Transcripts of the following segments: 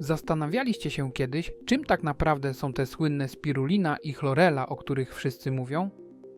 Zastanawialiście się kiedyś, czym tak naprawdę są te słynne spirulina i chlorella, o których wszyscy mówią?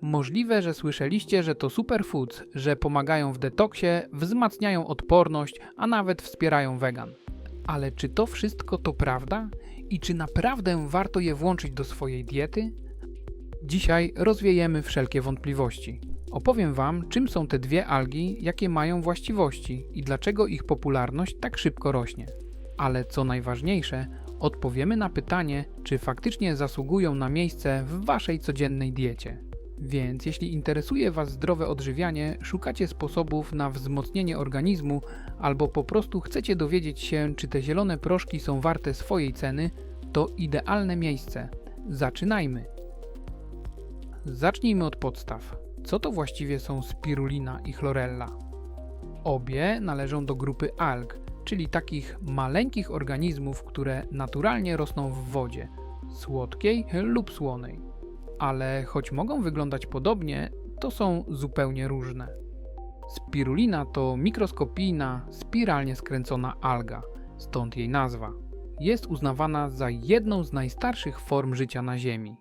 Możliwe, że słyszeliście, że to superfoods, że pomagają w detoksie, wzmacniają odporność, a nawet wspierają wegan. Ale czy to wszystko to prawda? I czy naprawdę warto je włączyć do swojej diety? Dzisiaj rozwiejemy wszelkie wątpliwości. Opowiem Wam, czym są te dwie algi, jakie mają właściwości i dlaczego ich popularność tak szybko rośnie. Ale co najważniejsze, odpowiemy na pytanie, czy faktycznie zasługują na miejsce w Waszej codziennej diecie. Więc jeśli interesuje Was zdrowe odżywianie, szukacie sposobów na wzmocnienie organizmu albo po prostu chcecie dowiedzieć się, czy te zielone proszki są warte swojej ceny, to idealne miejsce. Zaczynajmy! Zacznijmy od podstaw. Co to właściwie są spirulina i chlorella? Obie należą do grupy alg, czyli takich maleńkich organizmów, które naturalnie rosną w wodzie, słodkiej lub słonej. Ale choć mogą wyglądać podobnie, to są zupełnie różne. Spirulina to mikroskopijna, spiralnie skręcona alga, stąd jej nazwa. Jest uznawana za jedną z najstarszych form życia na Ziemi.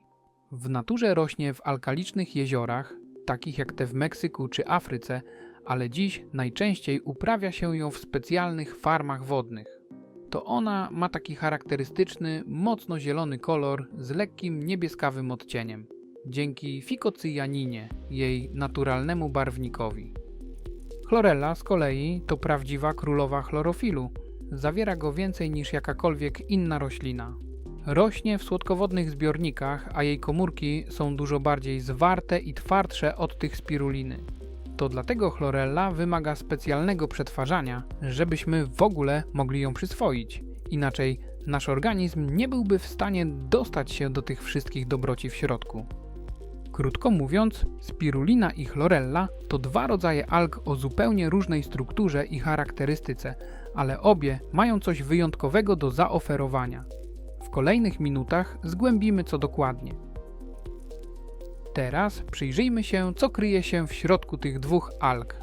W naturze rośnie w alkalicznych jeziorach, takich jak te w Meksyku czy Afryce, ale dziś najczęściej uprawia się ją w specjalnych farmach wodnych. To ona ma taki charakterystyczny, mocno zielony kolor z lekkim niebieskawym odcieniem, dzięki fikocyjaninie, jej naturalnemu barwnikowi. Chlorella z kolei to prawdziwa królowa chlorofilu. Zawiera go więcej niż jakakolwiek inna roślina. Rośnie w słodkowodnych zbiornikach, a jej komórki są dużo bardziej zwarte i twardsze od tych spiruliny. To dlatego chlorella wymaga specjalnego przetwarzania, żebyśmy w ogóle mogli ją przyswoić. Inaczej nasz organizm nie byłby w stanie dostać się do tych wszystkich dobroci w środku. Krótko mówiąc, spirulina i chlorella to dwa rodzaje alg o zupełnie różnej strukturze i charakterystyce, ale obie mają coś wyjątkowego do zaoferowania. W kolejnych minutach zgłębimy co dokładnie. Teraz przyjrzyjmy się, co kryje się w środku tych dwóch alg.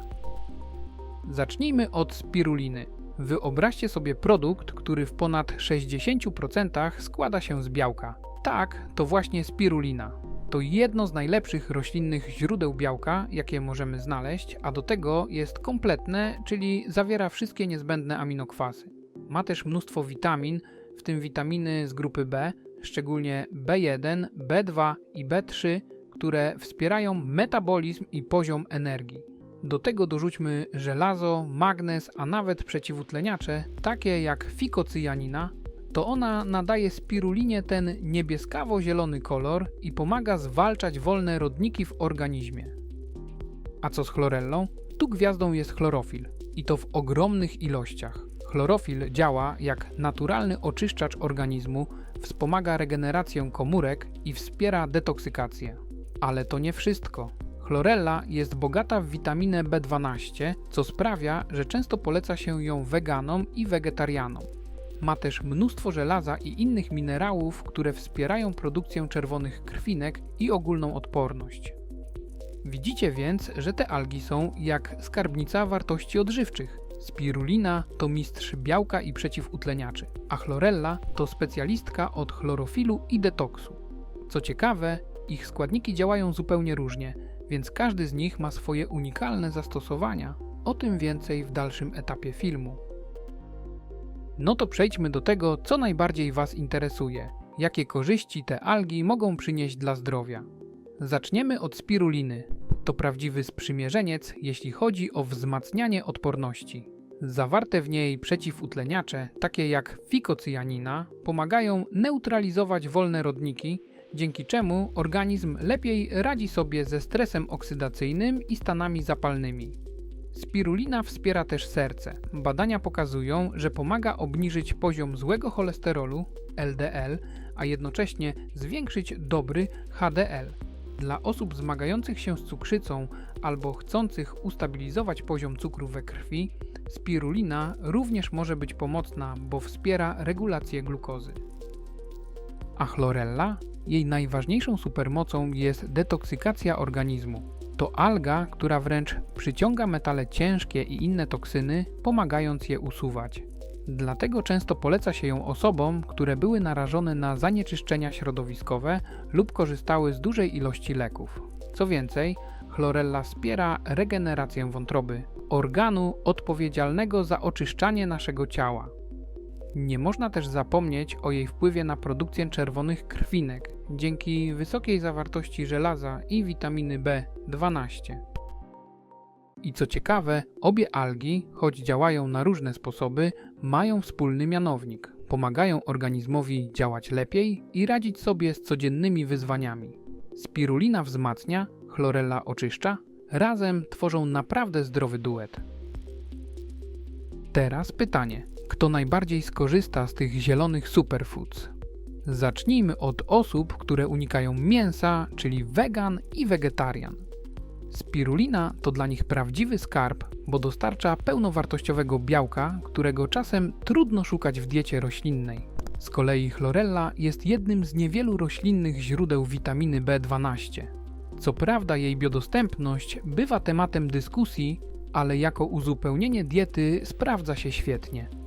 Zacznijmy od spiruliny. Wyobraźcie sobie produkt, który w ponad 60% składa się z białka. Tak, to właśnie spirulina. To jedno z najlepszych roślinnych źródeł białka, jakie możemy znaleźć, a do tego jest kompletne, czyli zawiera wszystkie niezbędne aminokwasy. Ma też mnóstwo witamin, w tym witaminy z grupy B, szczególnie B1, B2 i B3, które wspierają metabolizm i poziom energii. Do tego dorzućmy żelazo, magnez, a nawet przeciwutleniacze, takie jak fikocyjanina. To ona nadaje spirulinie ten niebieskawo-zielony kolor i pomaga zwalczać wolne rodniki w organizmie. A co z chlorellą? Tu gwiazdą jest chlorofil i to w ogromnych ilościach. Chlorofil działa jak naturalny oczyszczacz organizmu, wspomaga regenerację komórek i wspiera detoksykację. Ale to nie wszystko. Chlorella jest bogata w witaminę B12, co sprawia, że często poleca się ją weganom i wegetarianom. Ma też mnóstwo żelaza i innych minerałów, które wspierają produkcję czerwonych krwinek i ogólną odporność. Widzicie więc, że te algi są jak skarbnica wartości odżywczych. Spirulina to mistrz białka i przeciwutleniaczy, a chlorella to specjalistka od chlorofilu i detoksu. Co ciekawe, ich składniki działają zupełnie różnie, więc każdy z nich ma swoje unikalne zastosowania. O tym więcej w dalszym etapie filmu. No to przejdźmy do tego, co najbardziej Was interesuje. Jakie korzyści te algi mogą przynieść dla zdrowia? Zaczniemy od spiruliny. To prawdziwy sprzymierzeniec, jeśli chodzi o wzmacnianie odporności. Zawarte w niej przeciwutleniacze, takie jak fikocyjanina, pomagają neutralizować wolne rodniki, dzięki czemu organizm lepiej radzi sobie ze stresem oksydacyjnym i stanami zapalnymi. Spirulina wspiera też serce. Badania pokazują, że pomaga obniżyć poziom złego cholesterolu LDL, a jednocześnie zwiększyć dobry HDL. Dla osób zmagających się z cukrzycą albo chcących ustabilizować poziom cukru we krwi, spirulina również może być pomocna, bo wspiera regulację glukozy. A chlorella? Jej najważniejszą supermocą jest detoksykacja organizmu. To alga, która wręcz przyciąga metale ciężkie i inne toksyny, pomagając je usuwać. Dlatego często poleca się ją osobom, które były narażone na zanieczyszczenia środowiskowe lub korzystały z dużej ilości leków. Co więcej, chlorella wspiera regenerację wątroby, organu odpowiedzialnego za oczyszczanie naszego ciała. Nie można też zapomnieć o jej wpływie na produkcję czerwonych krwinek dzięki wysokiej zawartości żelaza i witaminy B12. I co ciekawe, obie algi, choć działają na różne sposoby, mają wspólny mianownik. Pomagają organizmowi działać lepiej i radzić sobie z codziennymi wyzwaniami. Spirulina wzmacnia, chlorella oczyszcza, razem tworzą naprawdę zdrowy duet. Teraz pytanie: kto najbardziej skorzysta z tych zielonych superfoods? Zacznijmy od osób, które unikają mięsa, czyli wegan i wegetarian. Spirulina to dla nich prawdziwy skarb, bo dostarcza pełnowartościowego białka, którego czasem trudno szukać w diecie roślinnej. Z kolei chlorella jest jednym z niewielu roślinnych źródeł witaminy B12. Co prawda jej biodostępność bywa tematem dyskusji, ale jako uzupełnienie diety sprawdza się świetnie.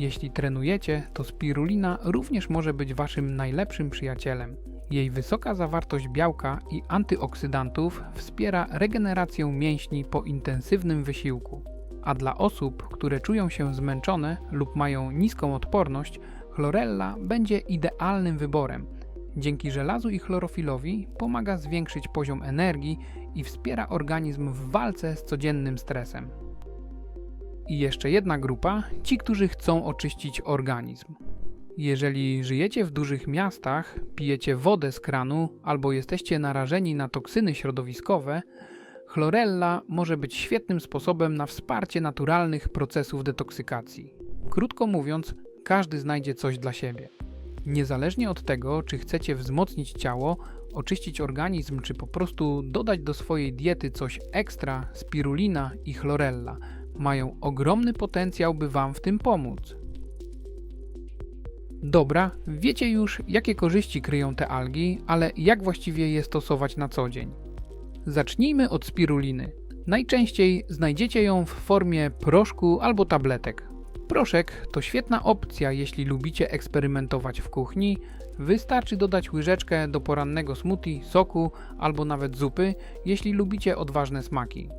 Jeśli trenujecie, to spirulina również może być waszym najlepszym przyjacielem. Jej wysoka zawartość białka i antyoksydantów wspiera regenerację mięśni po intensywnym wysiłku. A dla osób, które czują się zmęczone lub mają niską odporność, chlorella będzie idealnym wyborem. Dzięki żelazu i chlorofilowi pomaga zwiększyć poziom energii i wspiera organizm w walce z codziennym stresem. I jeszcze jedna grupa ci, którzy chcą oczyścić organizm. Jeżeli żyjecie w dużych miastach, pijecie wodę z kranu albo jesteście narażeni na toksyny środowiskowe, chlorella może być świetnym sposobem na wsparcie naturalnych procesów detoksykacji. Krótko mówiąc, każdy znajdzie coś dla siebie. Niezależnie od tego, czy chcecie wzmocnić ciało, oczyścić organizm, czy po prostu dodać do swojej diety coś ekstra, spirulina i chlorella mają ogromny potencjał, by Wam w tym pomóc. Dobra, wiecie już, jakie korzyści kryją te algi, ale jak właściwie je stosować na co dzień? Zacznijmy od spiruliny. Najczęściej znajdziecie ją w formie proszku albo tabletek. Proszek to świetna opcja, jeśli lubicie eksperymentować w kuchni. Wystarczy dodać łyżeczkę do porannego smoothie, soku albo nawet zupy, jeśli lubicie odważne smaki.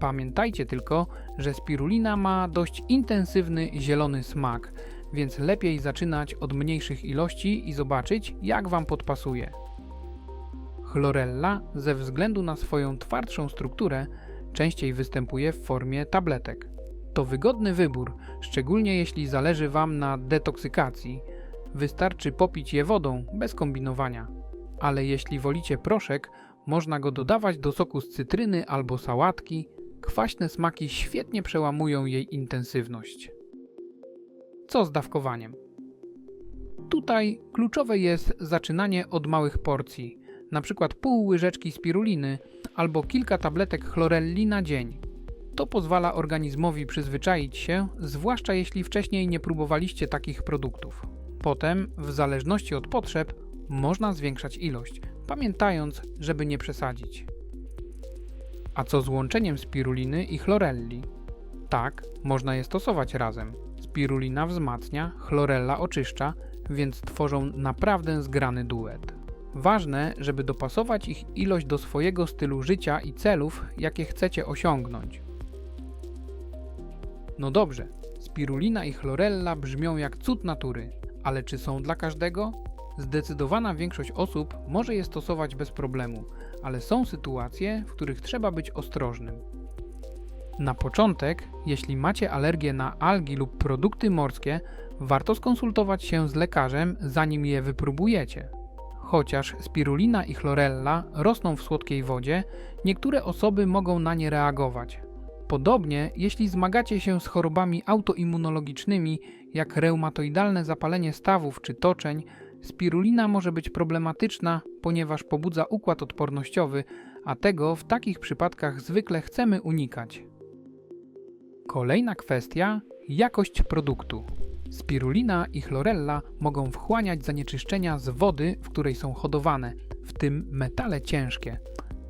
Pamiętajcie tylko, że spirulina ma dość intensywny zielony smak, więc lepiej zaczynać od mniejszych ilości i zobaczyć, jak Wam podpasuje. Chlorella, ze względu na swoją twardszą strukturę, częściej występuje w formie tabletek. To wygodny wybór, szczególnie jeśli zależy Wam na detoksykacji. Wystarczy popić je wodą, bez kombinowania. Ale jeśli wolicie proszek, można go dodawać do soku z cytryny albo sałatki. Kwaśne smaki świetnie przełamują jej intensywność. Co z dawkowaniem? Tutaj kluczowe jest zaczynanie od małych porcji, np. pół łyżeczki spiruliny albo kilka tabletek chlorelli na dzień. To pozwala organizmowi przyzwyczaić się, zwłaszcza jeśli wcześniej nie próbowaliście takich produktów. Potem, w zależności od potrzeb, można zwiększać ilość, pamiętając, żeby nie przesadzić. A co z łączeniem spiruliny i chlorelli? Tak, można je stosować razem. Spirulina wzmacnia, chlorella oczyszcza, więc tworzą naprawdę zgrany duet. Ważne, żeby dopasować ich ilość do swojego stylu życia i celów, jakie chcecie osiągnąć. No dobrze, spirulina i chlorella brzmią jak cud natury, ale czy są dla każdego? Zdecydowana większość osób może je stosować bez problemu, ale są sytuacje, w których trzeba być ostrożnym. Na początek, jeśli macie alergię na algi lub produkty morskie, warto skonsultować się z lekarzem, zanim je wypróbujecie. Chociaż spirulina i chlorella rosną w słodkiej wodzie, niektóre osoby mogą na nie reagować. Podobnie, jeśli zmagacie się z chorobami autoimmunologicznymi, jak reumatoidalne zapalenie stawów czy toczeń, spirulina może być problematyczna, ponieważ pobudza układ odpornościowy, a tego w takich przypadkach zwykle chcemy unikać. Kolejna kwestia jakość produktu. Spirulina i chlorella mogą wchłaniać zanieczyszczenia z wody, w której są hodowane, w tym metale ciężkie.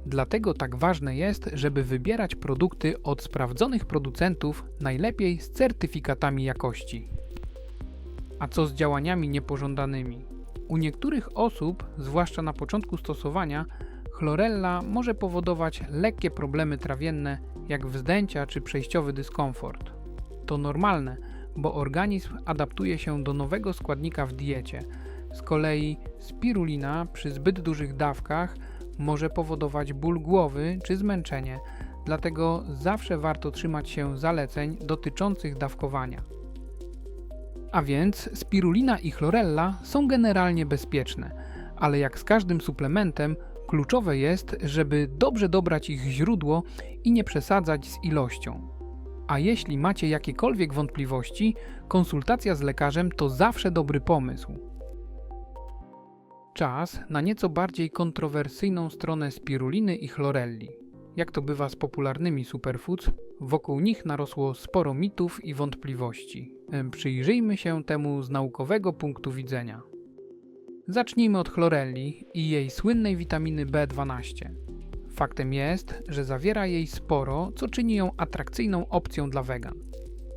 Dlatego tak ważne jest, żeby wybierać produkty od sprawdzonych producentów, najlepiej z certyfikatami jakości. A co z działaniami niepożądanymi? U niektórych osób, zwłaszcza na początku stosowania, chlorella może powodować lekkie problemy trawienne, jak wzdęcia czy przejściowy dyskomfort. To normalne, bo organizm adaptuje się do nowego składnika w diecie. Z kolei spirulina przy zbyt dużych dawkach może powodować ból głowy czy zmęczenie, dlatego zawsze warto trzymać się zaleceń dotyczących dawkowania. A więc spirulina i chlorella są generalnie bezpieczne, ale jak z każdym suplementem, kluczowe jest, żeby dobrze dobrać ich źródło i nie przesadzać z ilością. A jeśli macie jakiekolwiek wątpliwości, konsultacja z lekarzem to zawsze dobry pomysł. Czas na nieco bardziej kontrowersyjną stronę spiruliny i chlorelli. Jak to bywa z popularnymi superfoods, wokół nich narosło sporo mitów i wątpliwości. Em, Przyjrzyjmy się temu z naukowego punktu widzenia. Zacznijmy od chlorelli i jej słynnej witaminy B12. Faktem jest, że zawiera jej sporo, co czyni ją atrakcyjną opcją dla wegan.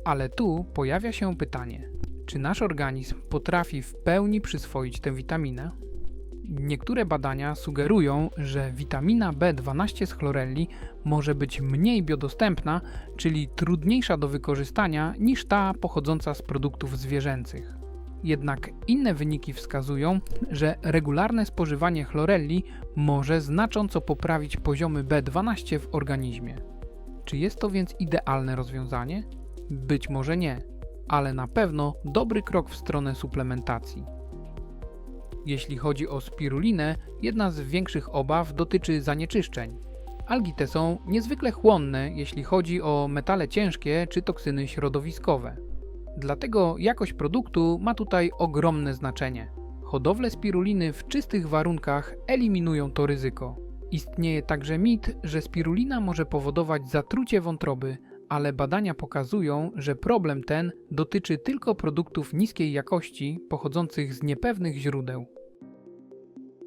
Ale tu pojawia się pytanie: czy nasz organizm potrafi w pełni przyswoić tę witaminę? Niektóre badania sugerują, że witamina B12 z chlorelli może być mniej biodostępna, czyli trudniejsza do wykorzystania niż ta pochodząca z produktów zwierzęcych. Jednak inne wyniki wskazują, że regularne spożywanie chlorelli może znacząco poprawić poziomy B12 w organizmie. Czy jest to więc idealne rozwiązanie? Być może nie, ale na pewno dobry krok w stronę suplementacji. Jeśli chodzi o spirulinę, jedna z większych obaw dotyczy zanieczyszczeń. Algi te są niezwykle chłonne, jeśli chodzi o metale ciężkie czy toksyny środowiskowe. Dlatego jakość produktu ma tutaj ogromne znaczenie. Hodowle spiruliny w czystych warunkach eliminują to ryzyko. Istnieje także mit, że spirulina może powodować zatrucie wątroby, ale badania pokazują, że problem ten dotyczy tylko produktów niskiej jakości pochodzących z niepewnych źródeł.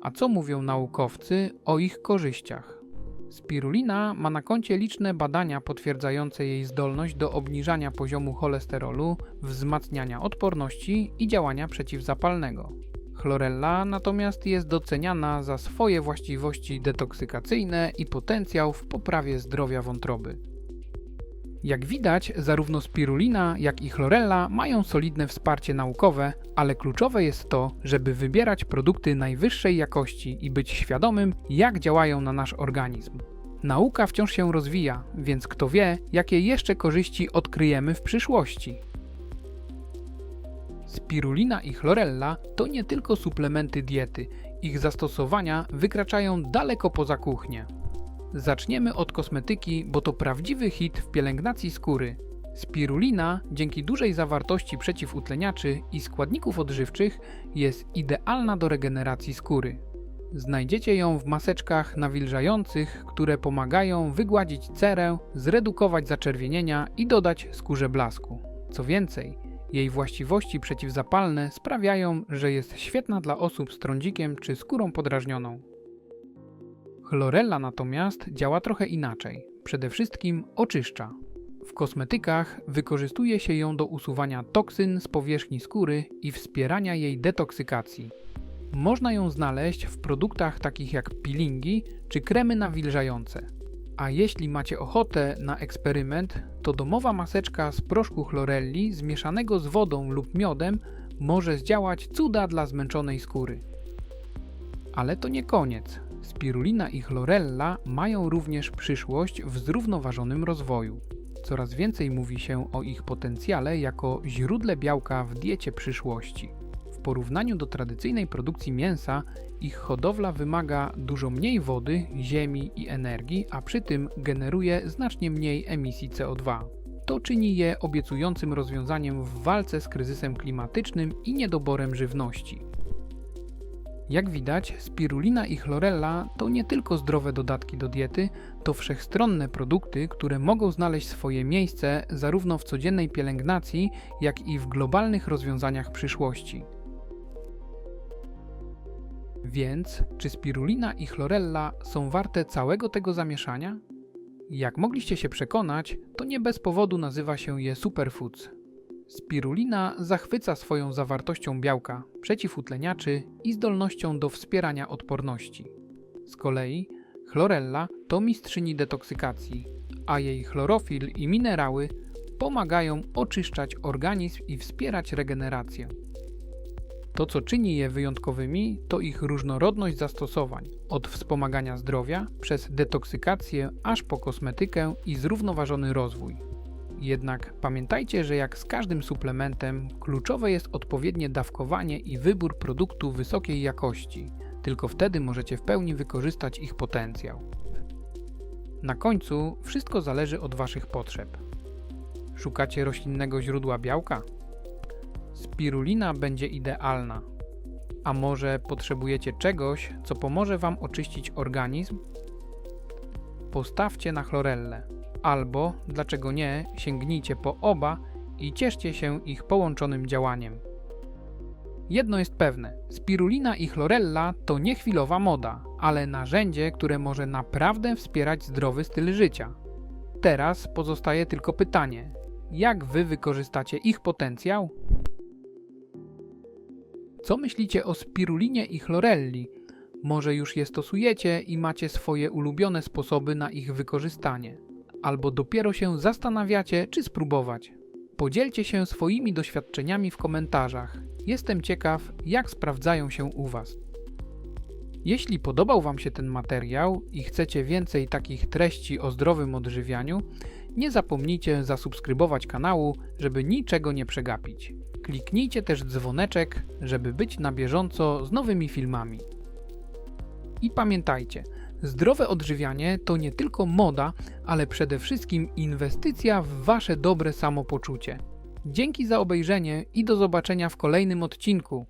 A co mówią naukowcy o ich korzyściach? Spirulina ma na koncie liczne badania potwierdzające jej zdolność do obniżania poziomu cholesterolu, wzmacniania odporności i działania przeciwzapalnego. Chlorella natomiast jest doceniana za swoje właściwości detoksykacyjne i potencjał w poprawie zdrowia wątroby. Jak widać, zarówno spirulina, jak i chlorella mają solidne wsparcie naukowe, ale kluczowe jest to, żeby wybierać produkty najwyższej jakości i być świadomym, jak działają na nasz organizm. Nauka wciąż się rozwija, więc kto wie, jakie jeszcze korzyści odkryjemy w przyszłości. Spirulina i chlorella to nie tylko suplementy diety, ich zastosowania wykraczają daleko poza kuchnię. Zaczniemy od kosmetyki, bo to prawdziwy hit w pielęgnacji skóry. Spirulina, dzięki dużej zawartości przeciwutleniaczy i składników odżywczych, jest idealna do regeneracji skóry. Znajdziecie ją w maseczkach nawilżających, które pomagają wygładzić cerę, zredukować zaczerwienienia i dodać skórze blasku. Co więcej, jej właściwości przeciwzapalne sprawiają, że jest świetna dla osób z trądzikiem czy skórą podrażnioną. Chlorella natomiast działa trochę inaczej. Przede wszystkim oczyszcza. W kosmetykach wykorzystuje się ją do usuwania toksyn z powierzchni skóry i wspierania jej detoksykacji. Można ją znaleźć w produktach takich jak peelingi czy kremy nawilżające. A jeśli macie ochotę na eksperyment, to domowa maseczka z proszku chlorelli zmieszanego z wodą lub miodem może zdziałać cuda dla zmęczonej skóry. Ale to nie koniec. Spirulina i chlorella mają również przyszłość w zrównoważonym rozwoju. Coraz więcej mówi się o ich potencjale jako źródle białka w diecie przyszłości. W porównaniu do tradycyjnej produkcji mięsa, ich hodowla wymaga dużo mniej wody, ziemi i energii, a przy tym generuje znacznie mniej emisji CO2. To czyni je obiecującym rozwiązaniem w walce z kryzysem klimatycznym i niedoborem żywności. Jak widać, spirulina i chlorella to nie tylko zdrowe dodatki do diety, to wszechstronne produkty, które mogą znaleźć swoje miejsce zarówno w codziennej pielęgnacji, jak i w globalnych rozwiązaniach przyszłości. Więc czy spirulina i chlorella są warte całego tego zamieszania? Jak mogliście się przekonać, to nie bez powodu nazywa się je superfoods. Spirulina zachwyca swoją zawartością białka, przeciwutleniaczy i zdolnością do wspierania odporności. Z kolei chlorella to mistrzyni detoksykacji, a jej chlorofil i minerały pomagają oczyszczać organizm i wspierać regenerację. To, co czyni je wyjątkowymi, to ich różnorodność zastosowań, od wspomagania zdrowia przez detoksykację aż po kosmetykę i zrównoważony rozwój. Jednak pamiętajcie, że jak z każdym suplementem, kluczowe jest odpowiednie dawkowanie i wybór produktu wysokiej jakości. Tylko wtedy możecie w pełni wykorzystać ich potencjał. Na końcu wszystko zależy od Waszych potrzeb. Szukacie roślinnego źródła białka? Spirulina będzie idealna. A może potrzebujecie czegoś, co pomoże Wam oczyścić organizm? Postawcie na chlorellę. Albo, dlaczego nie, sięgnijcie po oba i cieszcie się ich połączonym działaniem. Jedno jest pewne: spirulina i chlorella to nie chwilowa moda, ale narzędzie, które może naprawdę wspierać zdrowy styl życia. Teraz pozostaje tylko pytanie: jak wy wykorzystacie ich potencjał? Co myślicie o spirulinie i chlorelli? Może już je stosujecie i macie swoje ulubione sposoby na ich wykorzystanie, albo dopiero się zastanawiacie, czy spróbować. Podzielcie się swoimi doświadczeniami w komentarzach. Jestem ciekaw, jak sprawdzają się u Was. Jeśli podobał Wam się ten materiał i chcecie więcej takich treści o zdrowym odżywianiu, nie zapomnijcie zasubskrybować kanału, żeby niczego nie przegapić. Kliknijcie też dzwoneczek, żeby być na bieżąco z nowymi filmami. I pamiętajcie, zdrowe odżywianie to nie tylko moda, ale przede wszystkim inwestycja w Wasze dobre samopoczucie. Dzięki za obejrzenie i do zobaczenia w kolejnym odcinku.